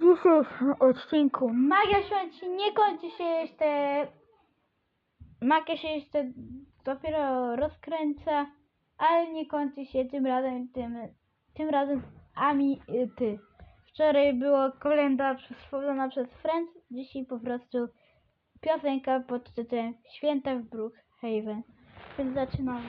dzisiejszym odcinku Magia Świąt nie kończy się jeszcze. Magia się jeszcze dopiero rozkręca, ale nie kończy się tym razem, tym, tym razem Ami y, ty. Wczoraj było kolenda stworzona przez Friends, dzisiaj po prostu piosenka pod tytułem Święta w Brookhaven. Więc zaczynamy.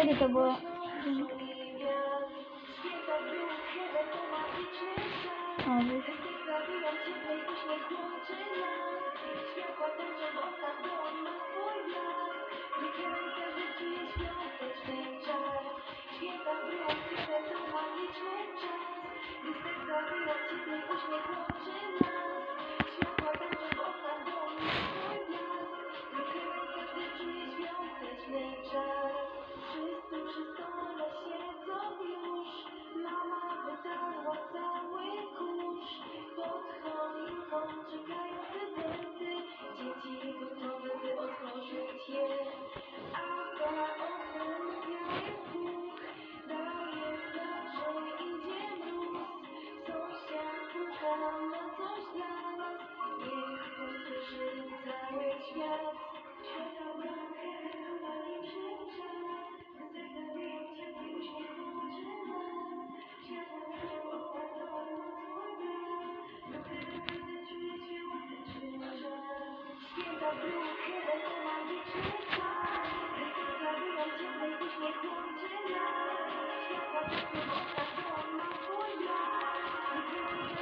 A kiedy to było?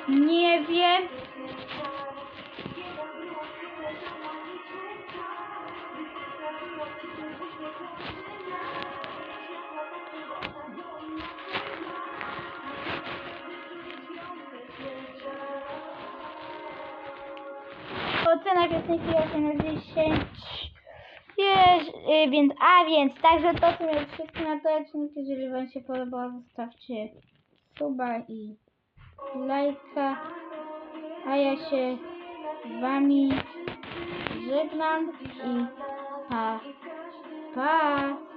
Nie wiem. Ocena piosenki 8 na 10. Jest, y, więc, a więc, także to są wszystkie na to odcinek. Jeżeli Wam się podobało, zostawcie suba i lajka. A ja się z Wami żegnam i pa, pa.